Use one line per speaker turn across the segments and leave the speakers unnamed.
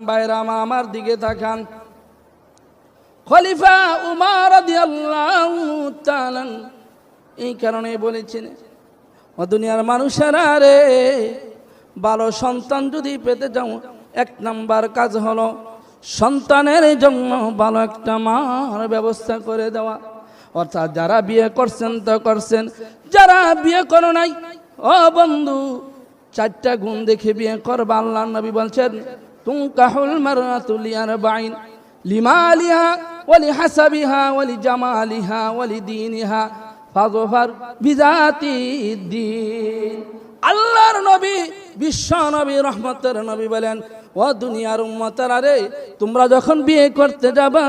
বাইরা আমার দিকে তাকান। খলিফা উমার এই কারণে বলেছেন, ও দুনিয়ার মানুষেরা রে, ভালো সন্তান যদি পেতে যাও এক নাম্বার কাজ হলো সন্তানের জন্য ভালো একটা মার ব্যবস্থা করে দেওয়া। অর্থাৎ যারা বিয়ে করছেন, তো করছেন। যারা বিয়ে করো নাই, ও বন্ধু, চারটা গুণ দেখে বিয়ে করবা আল্লাহ নবী বলছেন تنكح المرأة لأربع لمالها ولحسبها ولجمالها ولدينها فاظفر بذات الدين. আল্লাহর নবী, বিশ্ব নবী, রহমতের নবী বলেন, ও দুনিয়ার উম্মতারা রে, তোমরা যখন বিয়ে করতে যাবা,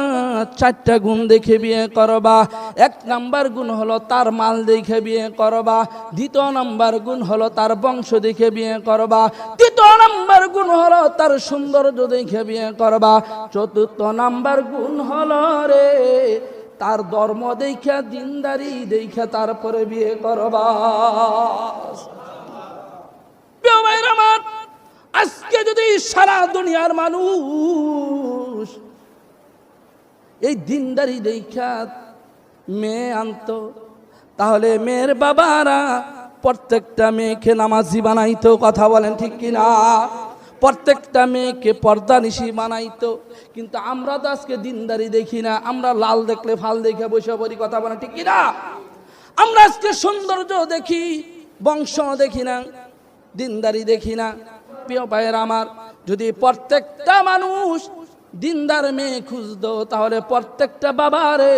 চারটা গুণ দেখে বিয়ে করবা। এক নাম্বার গুণ হলো তার মাল দেখে বিয়ে করবা। দ্বিতীয় নাম্বার গুণ হলো তার বংশ দেখে বিয়ে করবা। তৃতীয় নাম্বার গুণ হলো তার সৌন্দর্য দেখে বিয়ে করবা। চতুর্থ নাম্বার গুণ হলো রে, তার ধর্ম দেখা, দিনদারি দেখা তারপরে বিয়ে করবা। ভাইরা আমার, আজকে যদি সারা দুনিয়ার মানুষ এই দিনদারি দেখা মেয়ে আনতো তাহলে মেয়ের বাবারা প্রত্যেকটা মেয়েকে নামাজি বানাইতো কথা বলেন ঠিক কিনা? প্রত্যেকটা মেয়েকে পর্দা নিশি বানাইতো কিন্তু আমরা তো আজকে দিনদারি দেখি না আমরা লাল দেখলে ফাল দেখে বসে পড়ি কথা বলেন ঠিক কিনা? আমরা আজকে সৌন্দর্য দেখি বংশ দেখি না দিনদারি দেখি না। প্রিয় ভাইয়ের আমার, যদি প্রত্যেকটা মানুষ দিনদার মেয়ে খুঁজতো, তাহলে প্রত্যেকটা বাবারে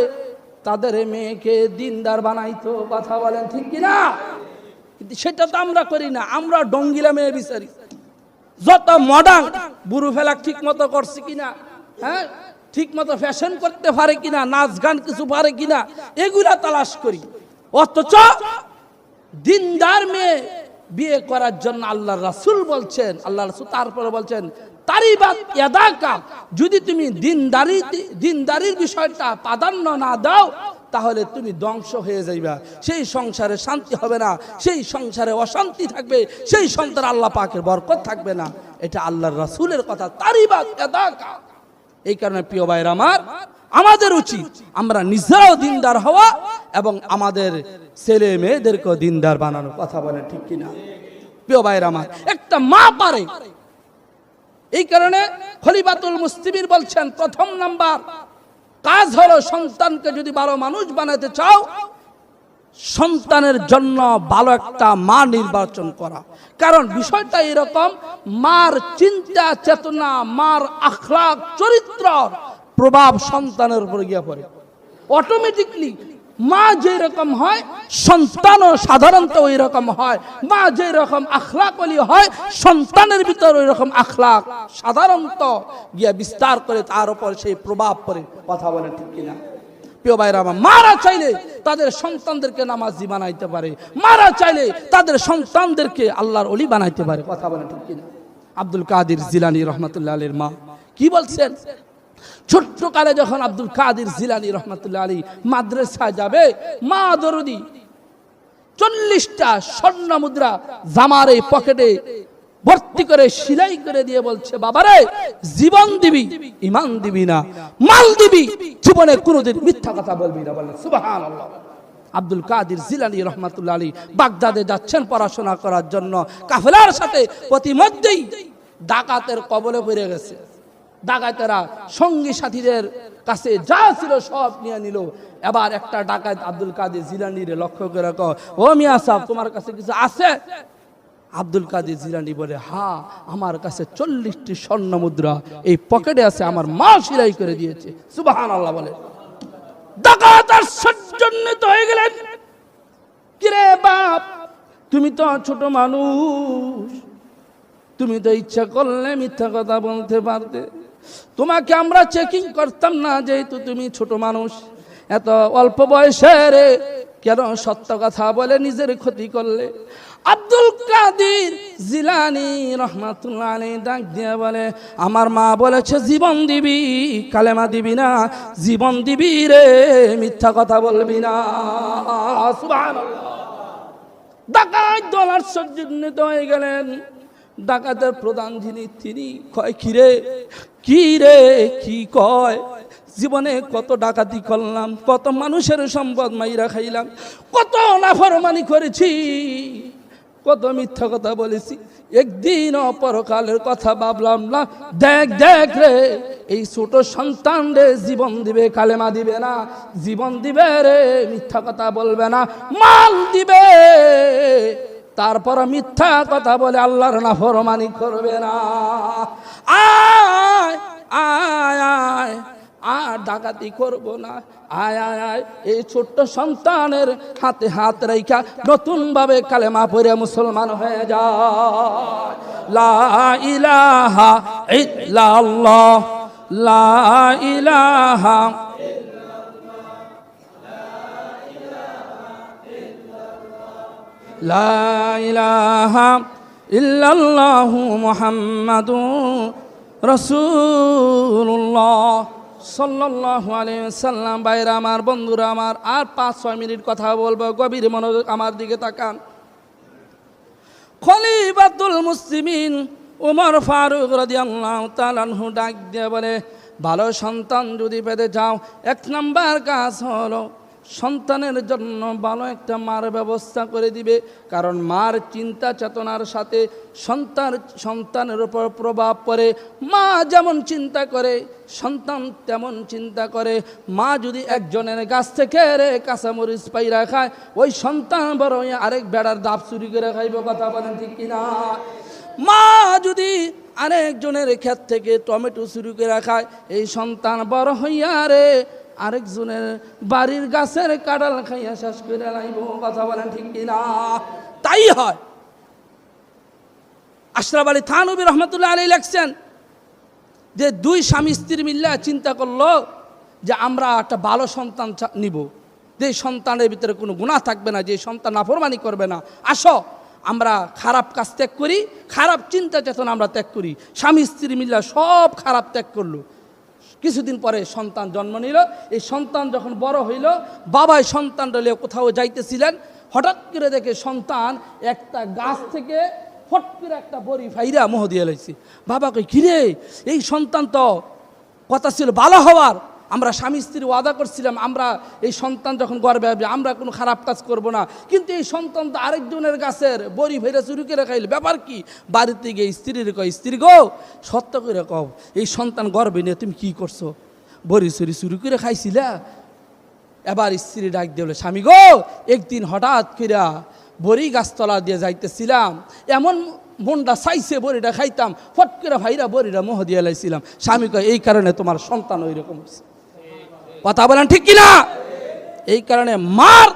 তাদের মেয়েকে দিনদার বানাইতো, কথা বলেন ঠিক কিনা? কিন্তু সেটা তো আমরা করি না, আমরা ডঙ্গিলা মেয়ে বিচারি। যত মডার্ন বুড়ো ফেলা ঠিক মতো করছে কিনা হ্যাঁ? ঠিক মতো ফ্যাশন করতে পারে কিনা, নাচ গান কিছু পারে কিনা, এগুলা তালাশ করি। অথচ দিনদার মেয়ে বিয়ে করার জন্য আল্লাহ রাসূল বলছেন, আল্লাহ রাসূল তারপরে বলছেন, তারিবাত ইয়াদাকা, যদি তুমি দিনদারি দিনদারির বিষয়টা প্রাধান্য না দাও, তাহলে তুমি ধ্বংস হয়ে যাইবা। সেই সংসারে শান্তি হবে না, সেই সংসারে অশান্তি থাকবে, সেই সংসারে আল্লাহ পাকের বরকত থাকবে না। এটা আল্লাহর রাসূলের কথা, তারিবাত ইয়াদাকা। এই কারণে প্রিয় ভাইয়ের আমার, আমাদের উচিত আমরা নিজেরাও দিনদার হওয়া আমাদের ছেলে মেয়েদেরকেও দিনদার বানানোর কথা বলে, ঠিক কিনা? প্রিয় ভাইয়ের আমার, একটা মা পারে। এই কারণে খলিফাতুল মুস্তিবির বলছেন, প্রথম নাম্বার কাজ হলো সন্তানকে যদি ভালো মানুষ বানাতে চাও, সন্তানের জন্য ভালো একটা মা নির্বাচন করা। কারণ বিষয়টা এরকম, মার চিন্তা, চেতনা, মার আখলাক চরিত্র, প্রভাব সন্তানের উপর গিয়ে পড়ে। অটোমেটিকলি মা যে রকম হয়, সন্তানও সাধারণত ওই রকম হয়। মা যে রকম আখলাকলি হয়, সন্তানের ভিতর ওই রকম আখলাক। সাধারণত গিয়া বিস্তার করে তার উপর সেই প্রভাব পড়ে। কথা বলে ঠিক কিনা? প্রিয় ভাইরা আমার, মারা চাইলে তাদের সন্তানদেরকে নামাজি বানাইতে পারে। মারা চাইলে তাদের সন্তানদেরকে আল্লাহর অলি বানাইতে পারে। কথা বলে ঠিক কিনা? আব্দুল কাদির জিলানি রহমতুল্লাহ আলীর মা, কি বলছেন? ছোট্ট কালে যখন আব্দুল কাদির জিলানি রহমতুল্লাহ আলী মাদ্রাসায় যাবে, মা দরদি চল্লিশটা স্বর্ণ মুদ্রা জামার এই পকেটে ভর্তি করে সিলাই করে দিয়ে বলছে, বাবারে, জীবন দিবি, ইমান দিবি না, মাল দিবি, জীবনে কোনোদিন মিথ্যা কথা বলবি না। বলে সুবাহান আব্দুল কাদির জিলানি রহমাতুল্লাহ আলী বাগদাদে যাচ্ছেন পড়াশোনা করার জন্য। কাফেলার সাথে প্রতিমধ্যেই ডাকাতের কবলে পড়ে গেছে। ডাকাতেরা সঙ্গী সাথীদের কাছে যা ছিল সব নিয়ে নিল। এবার একটা ডাকাত আব্দুল কাদের জিলানিরে লক্ষ্য করে কয়, ও মিয়া সাহেব তোমার কাছে কিছু আছে? আব্দুল কাদের জিলানি বলে হা আমার কাছে চল্লিশটি স্বর্ণ মুদ্রা এই পকেটে আছে আমার মা সিলাই করে দিয়েছে। সুবাহান আল্লাহ বলে। ডাকাত সজ্জন্যিত হয়ে গেলেন। কিরে বাপ তুমি তো ছোট মানুষ তুমি তো ইচ্ছা করলে মিথ্যা কথা বলতে পারতে। তোমাকে আমরা চেকিং করতাম না, যেহেতু তুমি ছোট মানুষ। এত অল্প বয়সে রে, কেন সত্য কথা বলে নিজের ক্ষতি করলে? আব্দুল কাদির জিলানি রহমাতুল্লাহ ডাক দিয়ে বলে, আমার মা বলেছে, জীবন দিবি, কালেমা দিবি না, জীবন দিবি রে, মিথ্যা কথা বলবি না। ডাকাত দলার সজ্জিত হয়ে গেলেন। ডাকাতের প্রধান যিনি, তিনি কয় কিরে কি রে, কি কয়? জীবনে কত ডাকাতি করলাম, কত মানুষের সম্পদ মাইরা খাইলাম, কত নাফরমানি করেছি, কত মিথ্যা কথা বলেছি। একদিন পরকালের কথা ভাবলাম, না, দেখ দেখ রে, এই ছোট সন্তান রে জীবন দিবে, কালেমা দিবে না, জীবন দিবে রে, মিথ্যা কথা বলবে না, মাল দিবে। তারপর মিথ্যা কথা বলে আল্লাহর না ফরমানি করবে না। আয় আয় আয়, আর ডাকাতি করব না। আয় আয় আয়, এই ছোট্ট সন্তানের হাতে হাত রেখা নতুন ভাবে কালেমা পড়ে মুসলমান হয়ে যায় লা ইলাহা ইল্লাল্লাহ, লা ইলাহা লা ইলাহা ইল্লাল্লাহু মুহাম্মাদুর রাসূলুল্লাহ সাল্লাল্লাহু আলাইহি সাল্লাম বাইরা আমার, বন্ধুরা আমার, আর পাঁচ, ছয় মিনিট কথা বলব, গভীর মনোযোগ আমার দিকে তাকান। খলিফাতুল মুসলিমিন উমর ফারুক রাদিয়াল্লাহু তাআলা আনহু ডাক দিয়ে বলে, ভালো সন্তান যদি পেতে চাও, এক নাম্বার কাজ হলো সন্তানের জন্য ভালো একটা মার ব্যবস্থা করে দিবে, কারণ মার চিন্তা চেতনার সাথে সন্তান, সন্তানের উপর প্রভাব পড়ে। মা যেমন চিন্তা করে, সন্তান তেমন চিন্তা করে। মা যদি একজনের গাছ থেকে রে কাঁচামরিচ পাইরা খায়, ওই সন্তান বড় আরেক বেড়ার দাপ চুরি করে খাইব, কথা বলেন ঠিক কিনা মা যদি আরেকজনের ক্ষেত থেকে টমেটো চুরি করে খায়, এই সন্তান বড় হইয়া রে আরেকজনের বাড়ির গাছের কাঁঠাল খাইয়া শেষ করে লাইব, কথা বলেন ঠিক কিনা? তাই হয়। আশরাফ আলী থানবী রহমতুল্লাহ আলী লেখছেন যে দুই স্বামী স্ত্রী মিল্লা চিন্তা করল যে আমরা একটা ভালো সন্তান নিব। যে সন্তানের ভিতরে কোনো গুণা থাকবে না, যে সন্তান নাফরমানি করবে না। আসো, আমরা খারাপ কাজ ত্যাগ করি, খারাপ চিন্তা চেতনা আমরা ত্যাগ করি। স্বামী স্ত্রী মিল্লা সব খারাপ ত্যাগ করল। কিছুদিন পরে সন্তান জন্ম নিল। এই সন্তান যখন বড় হইল, বাবাই সন্তান রইলে কোথাও যাইতেছিলেন। হঠাৎ করে দেখে সন্তান একটা গাছ থেকে ফট করে একটা বড়ি ফাইরা মোহ দিয়ে লাইছে। বাবাকে কিরে, এই সন্তান তো কথা ছিল ভালো হওয়ার আমরা স্বামী স্ত্রী ওয়াদা করছিলাম, আমরা এই সন্তান যখন গর্বে হবে আমরা কোনো খারাপ কাজ করব না। কিন্তু এই সন্তান তো আরেকজনের গাছের বড়ি ফেরে চুরি করে খাইলে। ব্যাপার কি? বাড়িতে গিয়ে স্ত্রীর কয়, স্ত্রী গো, সত্য করে কও, এই সন্তান গর্বে নিয়ে তুমি কি করছ? বড়ি চুরি চুরি করে খাইছিলা? এবার স্ত্রী ডাক দিল স্বামী গো, একদিন হঠাৎ কইরা বড়ি গাছতলা দিয়ে যাইতেছিলাম, এমন মনটা চাইছে বড়িটা খাইতাম, ফট করে ভাইরা বড়িটা মোহ দিয়ে লাইছিলাম। স্বামী কয়, এই কারণে তোমার সন্তান ওই রকম হইছে। কথা বলেন ঠিক কিনা? এই কারণে মার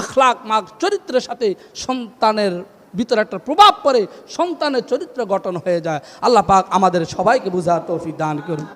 আখলাক মা চরিত্রের সাথে সন্তানের ভিতরে একটা প্রভাব পড়ে, সন্তানের চরিত্র গঠন হয়ে যায়। আল্লাহ পাক আমাদের সবাইকে বুঝার তৌফিক দান করুন।